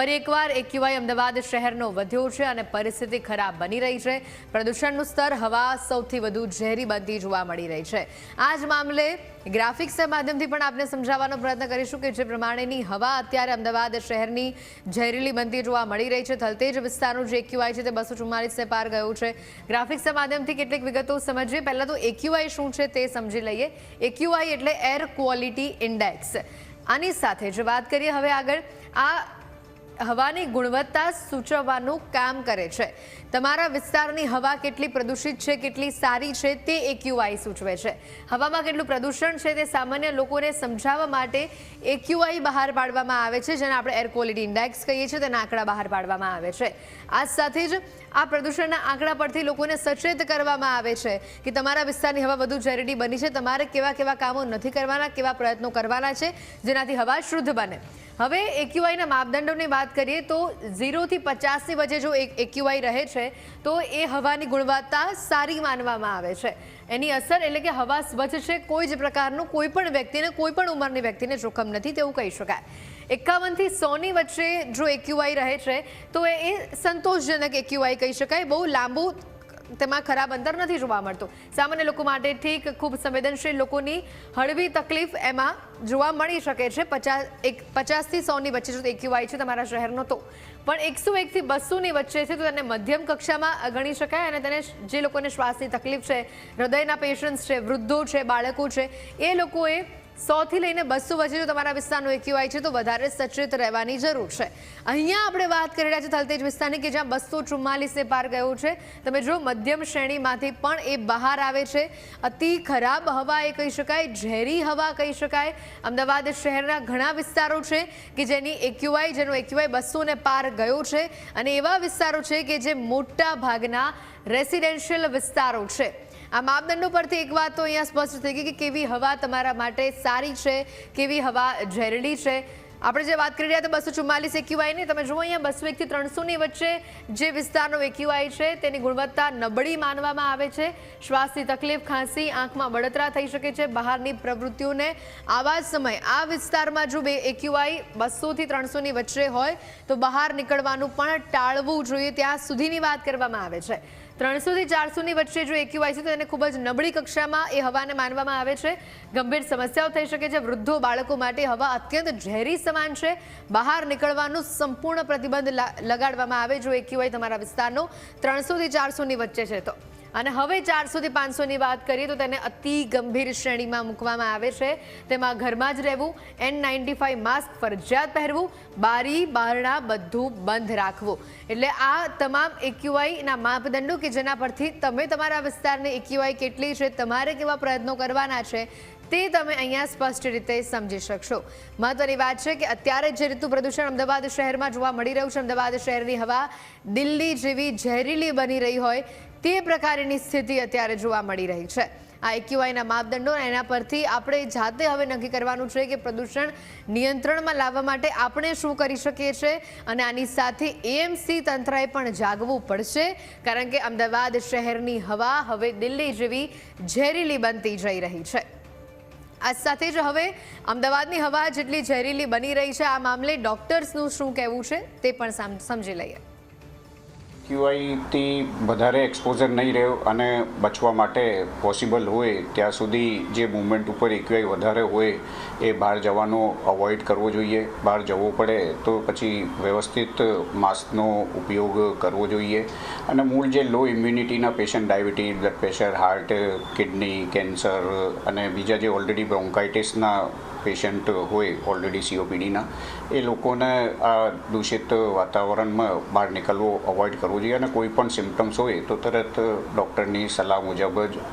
ફરી એકવાર એક્યુઆઈ અમદાવાદ શહેરનો વધ્યો છે અને પરિસ્થિતિ ખરાબ બની રહી છે. પ્રદૂષણનું સ્તર હવા સૌથી વધુ ઝેરી બનતી જોવા મળી રહી છે. આ જ મામલે ગ્રાફિક્સના માધ્યમથી પણ આપને સમજાવવાનો પ્રયત્ન કરીશું કે જે પ્રમાણેની હવા અત્યારે અમદાવાદ શહેરની ઝેરીલી બનતી જોવા મળી રહી છે. થલતેજ વિસ્તારનું જે એક્યુઆઈ છે તે બસો ચુમ્માલીસને પાર ગયું છે. ગ્રાફિક્સના માધ્યમથી કેટલીક વિગતો સમજીએ. પહેલાં તો એક્યુઆઈ શું છે તે સમજી લઈએ. એક્યુઆઈ એટલે એર ક્વોલિટી ઇન્ડેક્સ. આની સાથે જો વાત કરીએ. હવે આગળ આ હવાની ગુણવત્તા સૂચવવાનું કામ કરે છે. તમારા વિસ્તારની હવા કેટલી પ્રદૂષિત છે, કેટલી સારી છે, તે એક્યુઆઈ સૂચવે છે. હવામાં કેટલું પ્રદૂષણ છે, તે સામાન્ય લોકોને સમજાવવા માટે એક્યુઆઈ બહાર પાડવામાં આવે છે, જેને આપણે એર ક્વોલિટી ઇન્ડેક્સ કહીએ છીએ, તેના આંકડા બહાર પાડવામાં આવે છે. આ સાથે જ આ પ્રદૂષણના આંકડા પરથી લોકોને સચેત કરવામાં આવે છે કે તમારા વિસ્તારની હવા વધુ ઝેરીલી બની છે, તમારે કેવા કેવા કામો નથી કરવાના, કેવા પ્રયત્નો કરવાના છે, જેનાથી હવા શુદ્ધ બને. હવે એક્યુઆઈના માપદંડોની વાત કરીએ તો ઝીરોથી પચાસની વચ્ચે જો એક એક્યુઆઈ રહે છે, તો એ હવાની ગુણવત્તા સારી માનવામાં આવે છે. એની અસર એટલે કે હવા સ્વચ્છ છે, કોઈ જ પ્રકારનું કોઈ પણ વ્યક્તિને, કોઈ પણ ઉંમરની વ્યક્તિને જોખમ નથી તેવું કહી શકાય. એકાવનથી સોની વચ્ચે જો એક્યુઆઈ રહે છે, તો એ સંતોષજનક એક્યુઆઈ કહી શકાય. બહુ લાંબુ તેમાં ખરાબ અંતર નથી જોવા મળતું. સામાન્ય લોકો માટે ઠીક, ખૂબ સંવેદનશીલ લોકોની હળવી તકલીફ એમાં જોવા મળી શકે છે. પચાસ, એક, પચાસથી સોની વચ્ચે જો એક્યુઆઈ છે તમારા શહેરનો તો. પણ એકસો એકથી બસોની વચ્ચે છે તો તેને મધ્યમ કક્ષામાં ગણી શકાય અને તેને જે લોકોને શ્વાસની તકલીફ છે, હૃદયના પેશન્ટ્સ છે, વૃદ્ધો છે, બાળકો છે, એ લોકોએ સોથી લઈને બસો વચ્ચે જો તમારા વિસ્તારનો એક્યુઆઈ છે તો વધારે સચેત રહેવાની જરૂર છે. અહીંયા આપણે વાત કરી રહ્યા છીએ થલતેજ વિસ્તારની કે જ્યાં બસો ચુમ્માલીસે પાર ગયો છે. તમે જો મધ્યમ શ્રેણીમાંથી પણ એ બહાર આવે છે. અતિ ખરાબ હવા એ કહી શકાય, ઝેરી હવા કહી શકાય. અમદાવાદ શહેરના ઘણા વિસ્તારો છે કે જેની એક્યુઆઈ જેનો એક્યુઆઈ બસોને પાર ગયો છે. અને એવા વિસ્તારો છે કે જે મોટા ભાગના રેસિડેન્શિયલ વિસ્તારો છે. આ માપદંડો પરથી એક વાત તો અહીંયા સ્પષ્ટ થઈ ગઈ કે કેવી હવા તમારા માટે સારી છે, કેવી હવા ઝેરડી છે. આપણે જે વાત કરી રહ્યા હતા બસો ચુમ્માલીસ એક્યુઆઈની તમે જુઓ અહીંયા બસો એકથી ત્રણસોની વચ્ચે જે વિસ્તારનો એક્યુઆઈ છે, તેની ગુણવત્તા નબળી માનવામાં આવે છે. શ્વાસની તકલીફ, ખાંસી, આંખમાં બળતરા થઈ શકે છે. બહારની પ્રવૃત્તિઓને આવા જ સમય આ વિસ્તારમાં જો બે એક્યુઆઈ બસોથી ત્રણસોની વચ્ચે હોય, તો બહાર નીકળવાનું પણ ટાળવું જોઈએ. ત્યાં સુધીની વાત કરવામાં આવે છે. ત્રણસોથી ચારસોની વચ્ચે જો એક્યુઆઈ છે, તો એને ખૂબ જ નબળી કક્ષામાં એ હવાને માનવામાં આવે છે. ગંભીર સમસ્યાઓ થઈ શકે છે. વૃદ્ધો, બાળકો માટે હવા અત્યંત ઝેરી સમાન છે. બહાર નીકળવાનું સંપૂર્ણ પ્રતિબંધ લગાડવામાં આવે. જો એક્યુઆઈ તમારા વિસ્તારનો, ત્રણસોથી ચારસોની વચ્ચે છે તો. અને હવે ચારસોથી પાંચસોની વાત કરીએ તો તેને અતિ ગંભીર શ્રેણીમાં મૂકવામાં આવે છે. તેમાં ઘરમાં જ રહેવું એન નાઇન્ટી ફાઇવ માસ્ક ફરજિયાત પહેરવું, બારી, બારણા બધું બંધ રાખવું. એટલે આ તમામ એક્યુઆઈના માપદંડો કે જેના પરથી તમે તમારા વિસ્તારની એક્યુઆઈ કેટલી છે, તમારે કેવા પ્રયત્નો કરવાના છે, તે તમે અહીંયા સ્પષ્ટ રીતે સમજી શકશો. મહત્વની વાત છે કે અત્યારે જે રીતનું પ્રદૂષણ અમદાવાદ શહેરમાં જોવા મળી રહ્યું છે, અમદાવાદ શહેરની હવા દિલ્હી જેવી ઝેરીલી બની રહી હોય તે પ્રકારની સ્થિતિ અત્યારે જોવા મળી રહી છે. આ એક્યુઆઈના માપદંડો એના પરથી આપણે જાતે હવે નક્કી કરવાનું છે કે પ્રદૂષણ નિયંત્રણમાં લાવવા માટે આપણે શું કરી શકીએ છીએ અને આની સાથે એએમસી તંત્રએ પણ જાગવું પડશે, કારણ કે અમદાવાદ શહેરની હવા હવે દિલ્હી જેવી ઝેરીલી બનતી જઈ રહી છે. આ સાથે જ હવે અમદાવાદની હવા જેટલી ઝેરીલી બની રહી છે, આ મામલે ડોક્ટર્સનું શું કહેવું છે તે પણ સમજી લઈએ. ક્યુઆઈથી વધારે એક્સપોઝર નહીં રહ્યો અને બચવા માટે પોસિબલ હોય ત્યાં સુધી જે મુવમેન્ટ ઉપર એક્યુઆઈ વધારે હોય એ બહાર જવાનો અવોઇડ કરવો જોઈએ. બહાર જવું પડે તો પછી વ્યવસ્થિત માસ્કનો ઉપયોગ કરવો જોઈએ. અને મૂળ જે low ઇમ્યુનિટીના patient diabetes blood pressure heart kidney cancer અને બીજા જે ઓલરેડી બ્રોન્કાઇટિસના પેશન્ટ હોય ઓલરેડી સીઓપીડીના એ લોકોને આ દૂષિત વાતાવરણમાં બહાર નીકળવું અવોઇડ કરવું જોઈએ અને કોઈ પણ સિમ્ટમ્સ હોય તો તરત ડૉક્ટરની સલાહ મુજબ જ